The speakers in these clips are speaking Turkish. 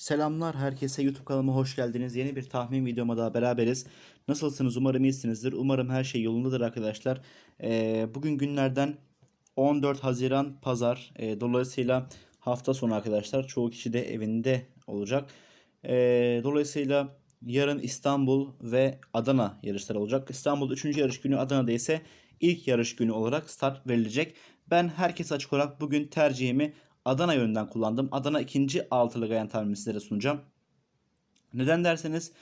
Selamlar herkese YouTube kanalıma hoş geldiniz. Yeni bir tahmin videoma daha beraberiz. Nasılsınız? Umarım iyisinizdir. Umarım her şey yolundadır arkadaşlar. Ee, bugün günlerden 14 Haziran Pazar. Ee, dolayısıyla hafta sonu arkadaşlar. Çoğu kişi de evinde olacak. Ee, dolayısıyla yarın İstanbul ve Adana yarışları olacak. İstanbul 3. yarış günü, Adana'da ise ilk yarış günü olarak start verilecek. Ben herkes açık olarak bugün tercihimi Adana yönünden kullandım. Adana ikinci altılı gayen tahminini sizlere sunacağım. Neden derseniz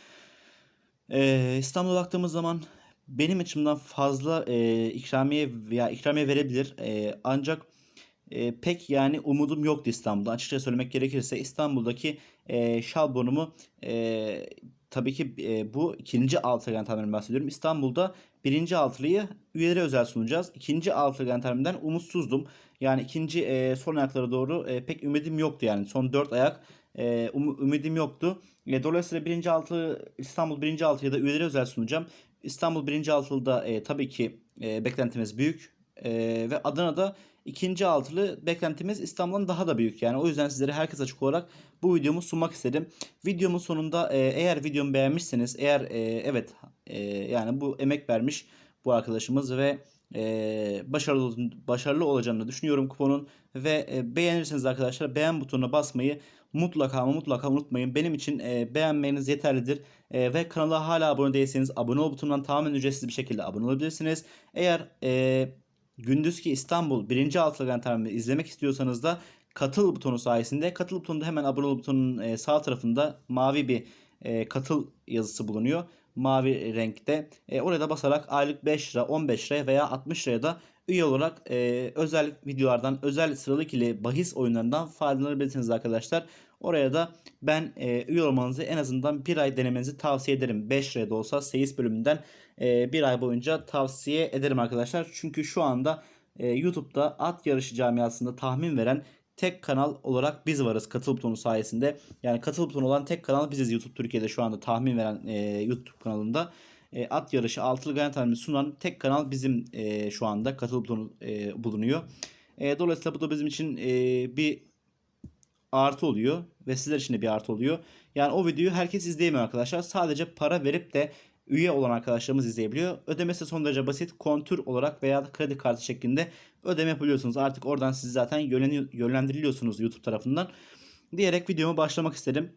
e, İstanbul'a baktığımız zaman benim açımdan fazla e, ikramiye veya ikramiye verebilir. E, ancak e, pek yani umudum yoktu İstanbul'da. Açıkça söylemek gerekirse İstanbul'daki e, şalbonumu e, tabii ki e, bu ikinci altılı gayen tahmininden bahsediyorum. İstanbul'da birinci altılıyı üyelere özel sunacağız. İkinci altılı gayen tahmininden umutsuzdum. Yani ikinci e, son ayaklara doğru e, pek ümidim yoktu yani. Son dört ayak e, um- ümidim yoktu. E, dolayısıyla birinci altı İstanbul birinci altıyı da üyelere özel sunacağım. İstanbul birinci altılıda e, tabii ki e, beklentimiz büyük. E, ve Adana'da ikinci altılı beklentimiz İstanbul'dan daha da büyük. Yani o yüzden sizlere herkes açık olarak bu videomu sunmak istedim. Videomun sonunda e, eğer videomu beğenmişseniz eğer e, evet e, yani bu emek vermiş bu arkadaşımız ve e, başarılı başarılı olacağını düşünüyorum kuponun ve e, beğenirseniz arkadaşlar beğen butonuna basmayı mutlaka ama mutlaka unutmayın. Benim için e, beğenmeniz yeterlidir. E, ve kanala hala abone değilseniz abone ol butonundan tamamen ücretsiz bir şekilde abone olabilirsiniz. Eğer e, gündüzki İstanbul 1. altılı gantarımı izlemek istiyorsanız da katıl butonu sayesinde katıl butonunda hemen abone ol butonunun e, sağ tarafında mavi bir e, katıl yazısı bulunuyor mavi renkte. E, oraya da basarak aylık 5 lira, 15 lira veya 60 liraya da üye olarak e, özel videolardan, özel sıralı ikili bahis oyunlarından faydalanabilirsiniz arkadaşlar. Oraya da ben e, üye olmanızı en azından bir ay denemenizi tavsiye ederim. 5 liraya da olsa seyis bölümünden e, bir ay boyunca tavsiye ederim arkadaşlar. Çünkü şu anda e, YouTube'da at yarışı camiasında tahmin veren tek kanal olarak biz varız katıl butonu sayesinde. Yani katıl butonu olan tek kanal biziz YouTube Türkiye'de şu anda tahmin veren e, YouTube kanalında. E, at yarışı altılı ganyan tahmini sunan tek kanal bizim e, şu anda katıl butonu e, bulunuyor. E, dolayısıyla bu da bizim için e, bir artı oluyor ve sizler için de bir artı oluyor. Yani o videoyu herkes izleyemiyor arkadaşlar. Sadece para verip de üye olan arkadaşlarımız izleyebiliyor. Ödemesi son derece basit. Kontür olarak veya kredi kartı şeklinde ödeme yapabiliyorsunuz. Artık oradan siz zaten yönlendiriliyorsunuz YouTube tarafından. Diyerek videomu başlamak istedim.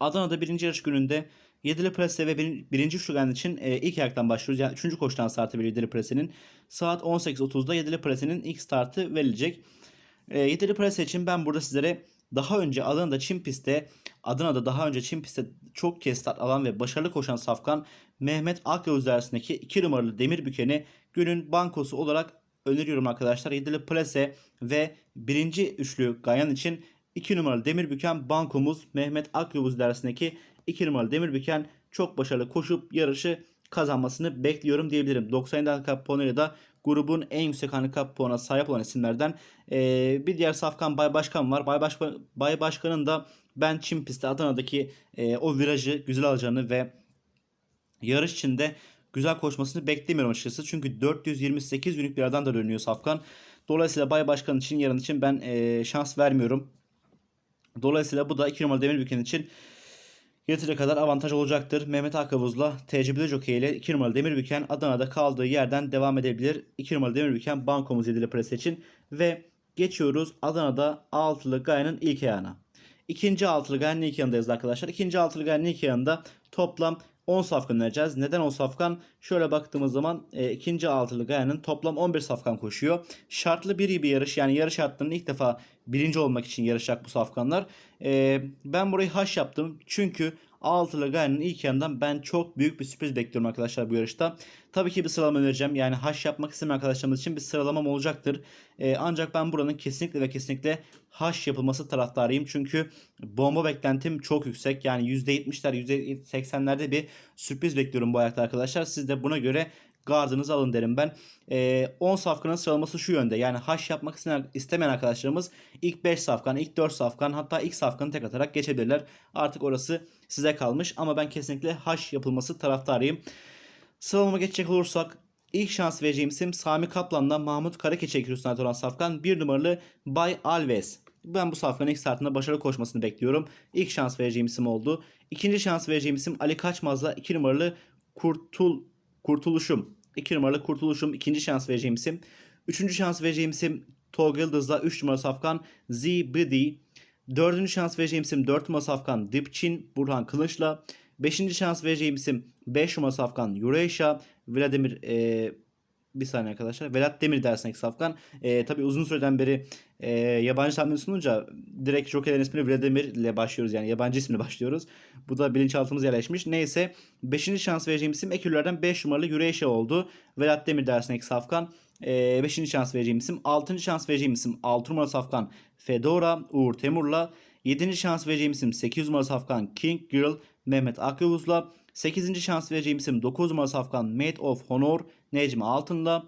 Adana'da birinci yarış gününde Yedili Presse ve bir, birinci üçlügen için e, ilk ayaktan başlıyoruz. Yani üçüncü koşudan startı veriyor Yedili Presse'nin. Saat 18.30'da Yedili Presse'nin ilk startı verilecek. E, Yedili Presse için ben burada sizlere daha önce Adana'da Çin pistte Adana'da daha önce Çin pistte çok kez start alan ve başarılı koşan Safkan Mehmet Akyavuz dersindeki 2 numaralı demir bükeni günün bankosu olarak öneriyorum arkadaşlar. Yedili Presse ve birinci üçlü Gayan için 2 numaralı demir büken bankomuz Mehmet Akyavuz dersindeki 2 numaralı demir büken çok başarılı koşup yarışı kazanmasını bekliyorum diyebilirim. 97 handikap puanıyla da grubun en yüksek handikap puanına sahip olan isimlerden ee, bir diğer Safkan Bay Başkan var. Bay, Başkan, Bay Başkan'ın da ben Çin pistte Adana'daki e, o virajı güzel alacağını ve yarış içinde güzel koşmasını beklemiyorum açıkçası. Çünkü 428 günlük bir aradan da dönüyor Safkan. Dolayısıyla Bay Başkan için yarın için ben e, şans vermiyorum. Dolayısıyla bu da 2 numaralı Demir Büken için yeteri kadar avantaj olacaktır. Mehmet Akavuz'la tecrübeli jockey ile 2 numaralı Demir Büken Adana'da kaldığı yerden devam edebilir. 2 numaralı Demir Büken bankomuz 7'li pres için ve geçiyoruz Adana'da altılı Gaya'nın ilk ayağına. İkinci altılı Gaya'nın ilk yanındayız arkadaşlar. İkinci altılı Gaya'nın ilk yanında toplam 10 safkan önereceğiz. Neden 10 safkan? Şöyle baktığımız zaman e, ikinci altılı Gaya'nın toplam 11 safkan koşuyor. Şartlı bir bir yarış yani yarış hattının ilk defa birinci olmak için yarışacak bu safkanlar. E, ben burayı haş yaptım çünkü altılı Gaya'nın ilk yanından ben çok büyük bir sürpriz bekliyorum arkadaşlar bu yarışta. Tabii ki bir sıralama önereceğim. Yani haş yapmak istemeyen arkadaşlarımız için bir sıralamam olacaktır. E, ancak ben buranın kesinlikle ve kesinlikle haş yapılması taraftarıyım. Çünkü bomba beklentim çok yüksek. Yani %70'ler %80'lerde bir sürpriz bekliyorum bu ayakta arkadaşlar. Siz de buna göre gardınızı alın derim ben. E, 10 safkanın sıralaması şu yönde. Yani haş yapmak istemeyen, arkadaşlarımız ilk 5 safkan, ilk 4 safkan hatta ilk safkanı tek atarak geçebilirler. Artık orası size kalmış ama ben kesinlikle haş yapılması taraftarıyım. Sıralama geçecek olursak ilk şans vereceğim isim Sami Kaplan'dan Mahmut Karakeç'e ekürüsüne olan Safkan. Bir numaralı Bay Alves. Ben bu safkanın ilk startında başarılı koşmasını bekliyorum. İlk şans vereceğim isim oldu. İkinci şans vereceğim isim Ali Kaçmaz'la 2 numaralı Kurtul Kurtuluşum. 2 numaralı Kurtuluşum ikinci şans vereceğim isim. Üçüncü şans vereceğim isim Tolga Yıldız'la 3 numaralı safkan Zibidi. Dördüncü şans vereceğim isim 4 numaralı safkan Dipçin Burhan Kılıç'la. Beşinci şans vereceğim isim 5 numaralı safkan Yureşa Vladimir e, bir saniye arkadaşlar. Velat Demir dersindeki safkan. E, tabii uzun süreden beri e, yabancı tahmini sununca direkt Joker'in ismini Vladimir ile başlıyoruz. Yani yabancı ismini başlıyoruz. Bu da bilinçaltımıza yerleşmiş. Neyse 5. şans vereceğim isim ekürlerden 5 numaralı Yüreşe oldu. Velat Demir dersindeki safkan. 5. şans vereceğim isim. 6. şans vereceğim isim 6 numaralı safkan Fedora Uğur Temur'la. 7. şans vereceğim isim 8 numaralı safkan King Girl Mehmet Akyavuz'la. 8. şans vereceğim isim 9 numaralı safkan Maid of Honor Necmi Altın'la.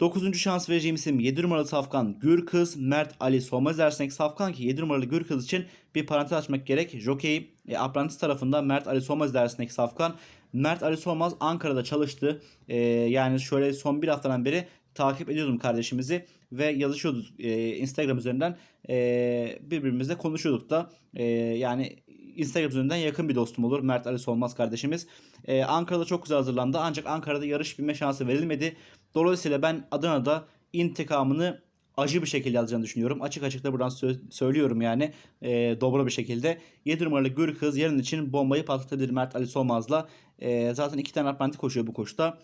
9. şans vereceğim isim 7 numaralı safkan Gürkız Mert Ali Solmaz dersindeki safkan ki 7 numaralı Gürkız için bir parantez açmak gerek. Jockey e, apprentice tarafında Mert Ali Solmaz dersindeki safkan. Mert Ali Solmaz Ankara'da çalıştı. E, yani şöyle son bir haftadan beri takip ediyordum kardeşimizi ve yazışıyorduk e, Instagram üzerinden e, birbirimizle konuşuyorduk da e, yani Instagram üzerinden yakın bir dostum olur Mert Ali Solmaz kardeşimiz. E, Ankara'da çok güzel hazırlandı ancak Ankara'da yarış bilme şansı verilmedi. Dolayısıyla ben Adana'da intikamını acı bir şekilde alacağını düşünüyorum. Açık açık da buradan sö- söylüyorum yani e, dobra bir şekilde. 7 numaralı Gür Kız yarın için bombayı patlatabilir Mert Ali Solmaz'la. E, zaten iki tane apranti koşuyor bu koşuda.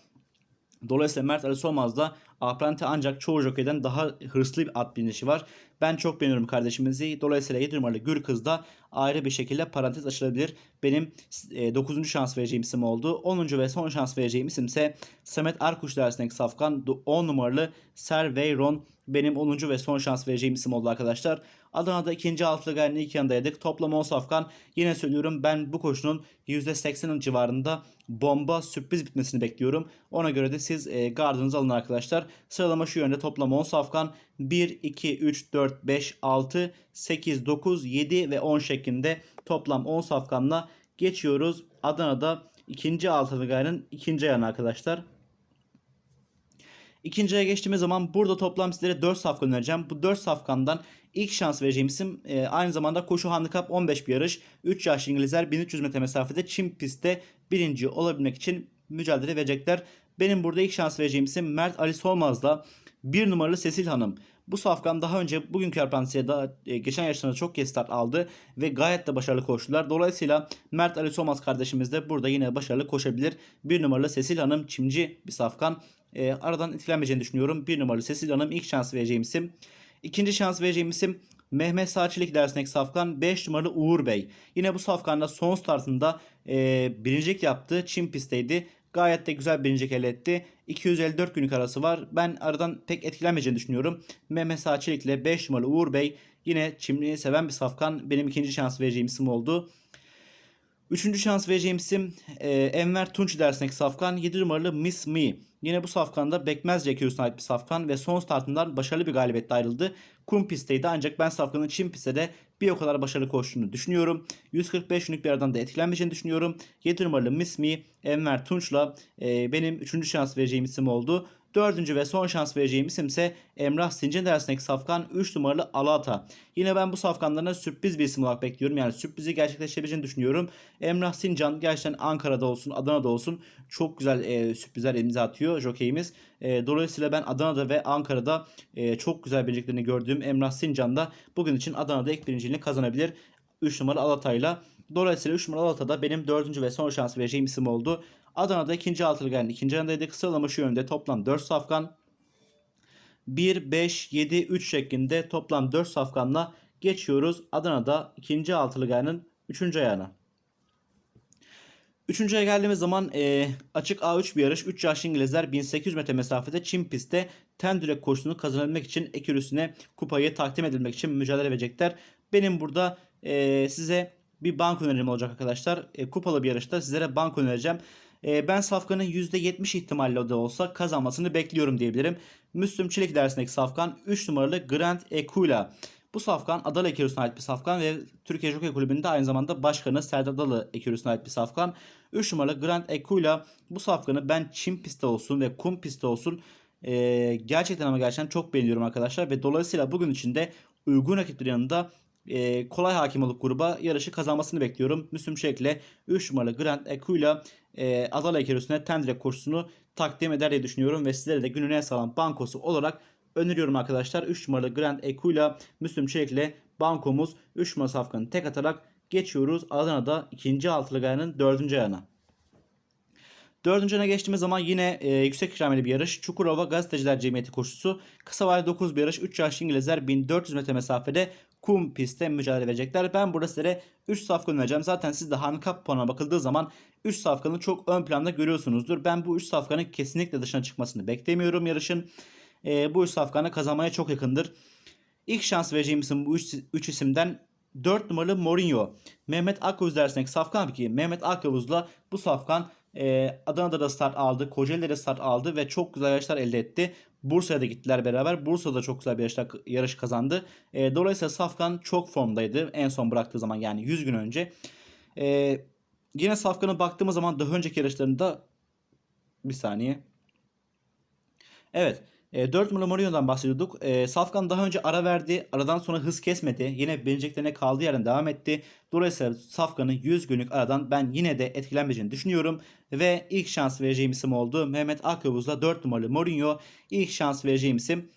Dolayısıyla Mert Ali Solmaz'da Apprenti ancak çoğu jokeyden daha hırslı bir at binişi var. Ben çok beğeniyorum kardeşimizi. Dolayısıyla 7 numaralı Gür Kız'da ayrı bir şekilde parantez açılabilir. Benim e, 9. şans vereceğim isim oldu. 10. ve son şans vereceğim isim ise Samet Arkuş dersindeki safkan 10 numaralı Serveyron benim 10. ve son şans vereceğim isim oldu arkadaşlar. Adana'da ikinci altılı gayenin ilk yanındaydık. Toplam 10 safkan. Yine söylüyorum ben bu koşunun %80'in civarında bomba sürpriz bitmesini bekliyorum. Ona göre de siz e, gardınızı alın arkadaşlar. Sıralama şu yönde toplam 10 safkan. 1, 2, 3, 4, 5, 6, 8, 9, 7 ve 10 şeklinde toplam 10 safkanla geçiyoruz. Adana'da ikinci altılı gayenin ikinci ayağına arkadaşlar. İkinciye geçtiğimiz zaman burada toplam sizlere 4 safkan önereceğim. Bu 4 safkandan ilk şans vereceğim isim e, aynı zamanda koşu handikap 15 bir yarış. 3 yaş İngilizler 1300 metre mesafede Çin pistte birinci olabilmek için mücadele verecekler. Benim burada ilk şans vereceğim isim Mert Ali Solmaz'la 1 numaralı Sesil Hanım. Bu safkan daha önce bugünkü Arpensiya'da da e, geçen yarışlarında çok kez start aldı ve gayet de başarılı koştular. Dolayısıyla Mert Ali Solmaz kardeşimiz de burada yine başarılı koşabilir. 1 numaralı Sesil Hanım çimci bir safkan. E, aradan etkilenmeyeceğini düşünüyorum. 1 numaralı Sesil Hanım ilk şans vereceğim isim. İkinci şans vereceğim isim Mehmet Saçilik dersindeki safkan 5 numaralı Uğur Bey. Yine bu safkanda son startında e, birincilik yaptı. Çin pistteydi. Gayet de güzel birincilik elde etti. 254 günlük arası var. Ben aradan pek etkilenmeyeceğini düşünüyorum. Mehmet Saçilik ile 5 numaralı Uğur Bey yine çimliği seven bir safkan. Benim ikinci şans vereceğim isim oldu. Üçüncü şans vereceğim isim e, Enver Tunç dersindeki safkan 7 numaralı Miss Me. Yine bu safkanda Bekmezce ekürüsüne ait bir safkan ve son startından başarılı bir galibiyetle ayrıldı. Kum pistteydi ancak ben safkanın Çin pistte de bir o kadar başarılı koştuğunu düşünüyorum. 145 günlük bir aradan da etkilenmeyeceğini düşünüyorum. 7 numaralı Miss Me Enver Tunç'la e, benim üçüncü şans vereceğim isim oldu. Dördüncü ve son şans vereceğim isim ise Emrah Sincan dersindeki safkan 3 numaralı Alata. Yine ben bu safkanlarına sürpriz bir isim olarak bekliyorum. Yani sürprizi gerçekleşebileceğini düşünüyorum. Emrah Sincan gerçekten Ankara'da olsun, Adana'da olsun çok güzel e, sürprizler imza atıyor jokeyimiz. E, dolayısıyla ben Adana'da ve Ankara'da e, çok güzel birinciliklerini gördüğüm Emrah Sincan da bugün için Adana'da ilk birinciliğini kazanabilir. 3 numaralı Alata'yla. Dolayısıyla 3 numaralı Alata'da benim dördüncü ve son şans vereceğim isim oldu. Adana'da ikinci altılı geldi. İkinci. Sıralama şu yönde. Toplam 4 safkan. 1, 5, 7, 3 şeklinde toplam 4 safkanla geçiyoruz. Adana'da ikinci altılı gayenin 3. ayağına. Üçüncüye geldiğimiz zaman e, açık A3 bir yarış. 3 yaşlı İngilizler 1800 metre mesafede Çin pistte ten direk koşusunu kazanabilmek için ekürüsüne kupayı takdim edilmek için mücadele verecekler. Benim burada e, size bir bank önerim olacak arkadaşlar. E, kupalı bir yarışta sizlere bank önereceğim. E, ben Safkan'ın %70 ihtimalle de olsa kazanmasını bekliyorum diyebilirim. Müslüm Çelik dersindeki Safkan 3 numaralı Grand Ekula. Bu safkan Adalı Ekürüsü'ne ait bir safkan ve Türkiye Jockey Kulübü'nde aynı zamanda başkanı Serdar Adalı Ekürüsü'ne ait bir safkan. 3 numaralı Grand Ekula bu safkanı ben Çin pistte olsun ve kum pistte olsun e, gerçekten ama gerçekten çok beğeniyorum arkadaşlar. Ve dolayısıyla bugün içinde uygun rakiplerin yanında e, kolay hakim olup gruba yarışı kazanmasını bekliyorum. Müslüm Şek'le 3 numaralı Grand Equila e, Adala Ekerüsü'ne Tendrek koşusunu takdim eder diye düşünüyorum ve sizlere de günün en sağlam bankosu olarak öneriyorum arkadaşlar. 3 numaralı Grand Equila Müslüm Şek'le bankomuz 3 numara safkanı tek atarak geçiyoruz. Adana'da ikinci altılı gayanın dördüncü ayağına. Dördüncü ayına geçtiğimiz zaman yine e, yüksek ikrameli bir yarış. Çukurova Gazeteciler Cemiyeti koşusu. Kısa vadeli 9 bir yarış. 3 yaşlı İngilizler 1400 metre mesafede kum pistte mücadele verecekler. Ben burada sizlere 3 safkan önereceğim. Zaten siz de handikap puanına bakıldığı zaman 3 safkanı çok ön planda görüyorsunuzdur. Ben bu 3 safkanın kesinlikle dışına çıkmasını beklemiyorum yarışın. E, bu 3 safkanı kazanmaya çok yakındır. İlk şans vereceğim isim bu 3 isimden 4 numaralı Mourinho. Mehmet Akyavuz dersindeki safkan ki Mehmet Akyavuz'la bu safkan e, Adana'da da start aldı. Kocaeli'de de start aldı ve çok güzel yarışlar elde etti. Bursa'ya da gittiler beraber. Bursa'da çok güzel bir yarış kazandı. E, dolayısıyla Safkan çok formdaydı. En son bıraktığı zaman yani 100 gün önce. E, yine Safkan'a baktığımız zaman daha önceki yarışlarında bir saniye. Evet. E, 4 numaralı Mourinho'dan bahsediyorduk. E, Safkan daha önce ara verdi. Aradan sonra hız kesmedi. Yine biriniciliklerine kaldığı yerden devam etti. Dolayısıyla Safkan'ın 100 günlük aradan ben yine de etkilenmeyeceğini düşünüyorum. Ve ilk şans vereceğim isim oldu. Mehmet Akyavuz'la 4 numaralı Mourinho. İlk şans vereceğim isim.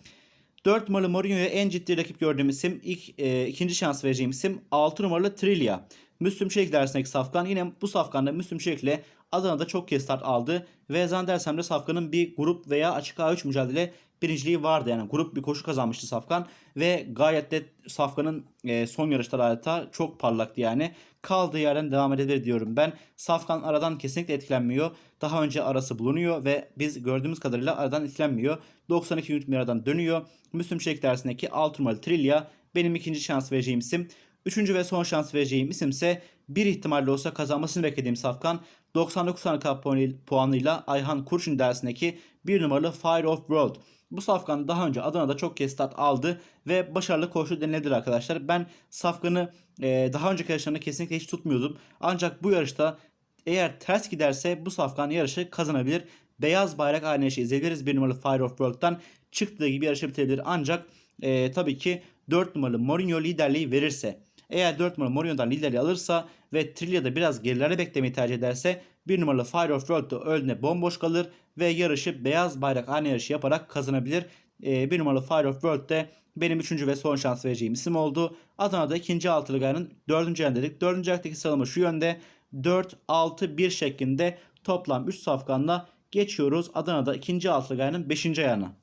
4 numaralı Mourinho'ya en ciddi rakip gördüğüm isim. ilk e, ikinci şans vereceğim isim 6 numaralı Trillia. Müslüm Şevk dersindeki Safkan. Yine bu Safkan'da Müslüm Şevk'le Adana'da çok kez start aldı. Ve zannedersem de Safkan'ın bir grup veya açık A3 mücadele birinciliği vardı. Yani grup bir koşu kazanmıştı Safkan. Ve gayet de Safkan'ın e, son yarışları adeta çok parlaktı yani. Kaldığı yerden devam edebilir diyorum ben. Safkan aradan kesinlikle etkilenmiyor. Daha önce arası bulunuyor ve biz gördüğümüz kadarıyla aradan etkilenmiyor. 92 günlük bir aradan dönüyor. Müslüm Şek dersindeki 6 numaralı Trillia benim ikinci şans vereceğim isim. Üçüncü ve son şans vereceğim isimse bir ihtimalle olsa kazanmasını beklediğim Safkan 99 handikap puanıyla Ayhan Kurşun dersindeki bir numaralı Fire of World. Bu Safkan daha önce Adana'da çok kez start aldı ve başarılı koşu denilebilir arkadaşlar. Ben Safkan'ı e, daha önceki yarışlarında kesinlikle hiç tutmuyordum. Ancak bu yarışta eğer ters giderse bu Safkan yarışı kazanabilir. Beyaz bayrak yarışı izleyebiliriz. Bir numaralı Fire of World'dan çıktığı gibi yarışı bitirebilir. Ancak e, tabii ki 4 numaralı Mourinho liderliği verirse. Eğer 4 numaralı Mourinho'dan liderliği alırsa ve Trillia'da biraz gerilere beklemeyi tercih ederse 1 numaralı Fire of World'da önüne bomboş kalır ve yarışı beyaz bayrak aynı yarışı yaparak kazanabilir. 1 ee, numaralı Fire of World'de benim 3. ve son şans vereceğim isim oldu. Adana'da 2. altılı gayanın 4. ayağını dedik. 4. ayaktaki sıralama şu yönde. 4, 6, 1 şeklinde toplam 3 safkanla geçiyoruz. Adana'da 2. altılı gayanın 5. ayağına.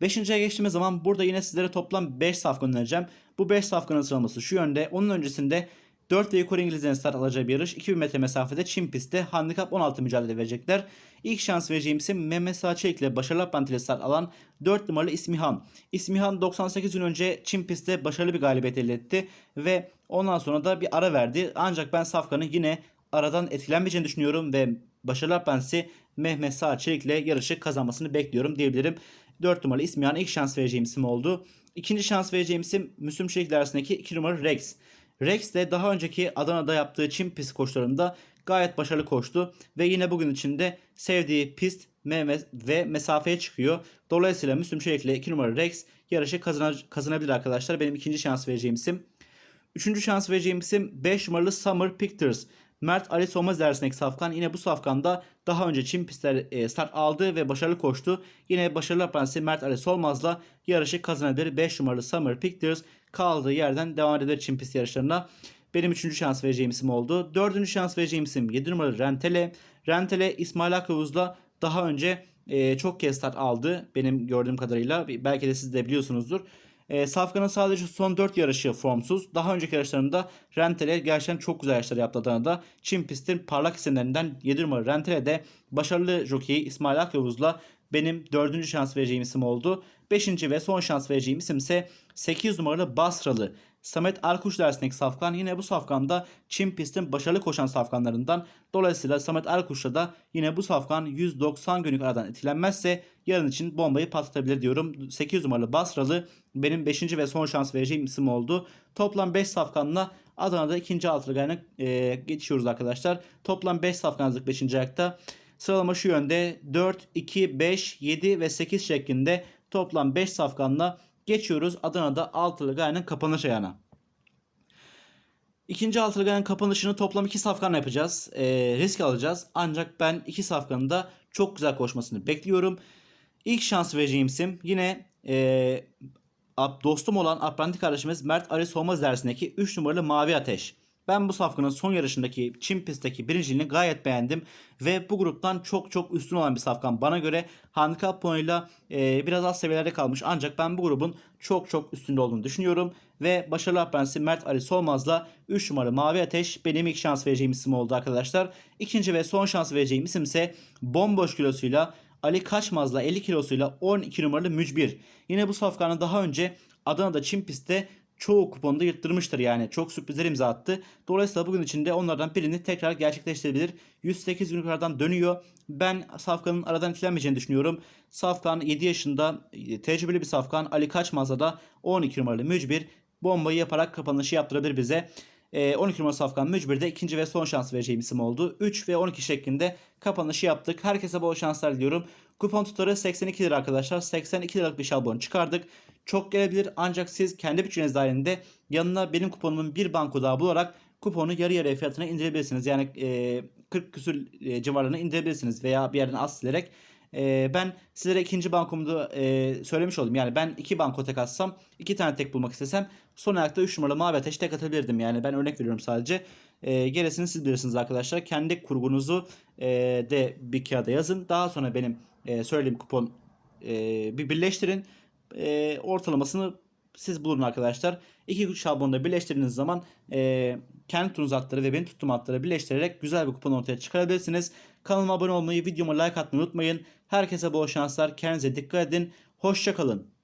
5. aya geçtiğimiz zaman burada yine sizlere toplam 5 safkan önereceğim. Bu 5 safkanın sıralaması şu yönde. Onun öncesinde 4 ve yukarı İngilizlerin start alacağı bir yarış. 2000 metre mesafede Çin pistte handikap 16 mücadele verecekler. İlk şans vereceğim isim Mehmet Saçek ile başarılı Apprentice start alan 4 numaralı İsmihan. İsmihan 98 gün önce Çin pistte başarılı bir galibiyet elde etti ve ondan sonra da bir ara verdi. Ancak ben Safkan'ın yine aradan etkilenmeyeceğini düşünüyorum ve başarılı Apprentice'i Mehmet Saçek ile yarışı kazanmasını bekliyorum diyebilirim. 4 numaralı İsmihan ilk şans vereceğim isim oldu. İkinci şans vereceğim isim Müslüm Şehir dersindeki 2 numaralı Rex. Rex de daha önceki Adana'da yaptığı Çin pist koşularında gayet başarılı koştu ve yine bugün içinde sevdiği pist ve mesafeye çıkıyor. Dolayısıyla Müslüm Çelik'le 2 numara Rex yarışı kazanabilir arkadaşlar. Benim ikinci şans vereceğim isim. Üçüncü şans vereceğim isim 5 numaralı Summer Pictures. Mert Ali Solmaz dersindeki safkan yine bu safkanda daha önce Çin pistler e, start aldı ve başarılı koştu. Yine başarılı yapan Mert Ali Solmaz'la yarışı kazanabilir. 5 numaralı Summer Pictures kaldığı yerden devam eder Çin pist yarışlarına. Benim üçüncü şans vereceğim isim oldu. Dördüncü şans vereceğim isim 7 numaralı Rentele. Rentele İsmail Akıvuz'la daha önce e, çok kez start aldı benim gördüğüm kadarıyla. Belki de siz de biliyorsunuzdur. E, Safkan'ın sadece son 4 yarışı formsuz. Daha önceki yarışlarında Rentele gerçekten çok güzel yarışlar yaptı Adana'da. Çin pistin parlak isimlerinden 7 numaralı Rentele başarılı jockey İsmail Akyavuz'la benim 4. şans vereceğim isim oldu. 5. ve son şans vereceğim isim ise 8 numaralı Basralı. Samet Erkuş dersindeki safkan yine bu safkanda Çin pistin başarılı koşan safkanlarından. Dolayısıyla Samet Erkuş'la da yine bu safkan 190 günlük aradan etkilenmezse yarın için bombayı patlatabilir diyorum. 8 numaralı Basralı benim 5. ve son şans vereceğim isim oldu. Toplam 5 safkanla Adana'da ikinci altılı gayna e, geçiyoruz arkadaşlar. Toplam 5 safkanlık 5. ayakta. Sıralama şu yönde 4, 2, 5, 7 ve 8 şeklinde toplam 5 safkanla Geçiyoruz Adana'da altılı gayenin kapanış ayağına. İkinci altılı gayenin kapanışını toplam iki safkanla yapacağız. Ee, risk alacağız. Ancak ben iki safkanın da çok güzel koşmasını bekliyorum. İlk şans vereceğim isim yine ab- dostum olan apranti kardeşimiz Mert Ali Solmaz dersindeki 3 numaralı Mavi Ateş. Ben bu safkanın son yarışındaki Çin pistteki birinciliğini gayet beğendim. Ve bu gruptan çok çok üstün olan bir safkan. Bana göre handikap puanıyla e, biraz az seviyelerde kalmış. Ancak ben bu grubun çok çok üstünde olduğunu düşünüyorum. Ve başarılı aprensi Mert Ali Solmaz'la 3 numaralı Mavi Ateş benim ilk şans vereceğim isim oldu arkadaşlar. İkinci ve son şans vereceğim isim ise bomboş kilosuyla Ali Kaçmaz'la 50 kilosuyla 12 numaralı Mücbir. Yine bu safkanı daha önce Adana'da Çin pistte çoğu kuponda yırttırmıştır yani. Çok sürprizler imza attı. Dolayısıyla bugün içinde onlardan birini tekrar gerçekleştirebilir. 108 gün yukarıdan dönüyor. Ben Safkan'ın aradan itilenmeyeceğini düşünüyorum. Safkan 7 yaşında e, tecrübeli bir Safkan. Ali Kaçmaz'da da 12 numaralı Mücbir bombayı yaparak kapanışı yaptırabilir bize. E, 12 numaralı Safkan Mücbir'de ikinci ve son şans vereceğim isim oldu. 3 ve 12 şeklinde kapanışı yaptık. Herkese bol şanslar diliyorum. Kupon tutarı 82 lira arkadaşlar. 82 liralık bir şablon çıkardık. Çok gelebilir ancak siz kendi bütçeniz dahilinde yanına benim kuponumun bir banko daha bularak kuponu yarı yarıya fiyatına indirebilirsiniz. Yani e, 40 küsür e, civarlarına indirebilirsiniz veya bir yerden az silerek. E, ben sizlere ikinci bankomu da e, söylemiş oldum. Yani ben iki banko tek atsam, iki tane tek bulmak istesem son ayakta 3 numaralı mavi ateş tek atabilirdim. Yani ben örnek veriyorum sadece. E, gerisini siz bilirsiniz arkadaşlar. Kendi kurgunuzu e, de bir kağıda yazın. Daha sonra benim e, söylediğim kupon e, bir birleştirin. E, ortalamasını siz bulun arkadaşlar. İki şablonu da birleştirdiğiniz zaman e, kendi turunuz hatları ve benim tuttuğum hatları birleştirerek güzel bir kupon ortaya çıkarabilirsiniz. Kanalıma abone olmayı, videoma like atmayı unutmayın. Herkese bol şanslar. Kendinize dikkat edin. Hoşçakalın.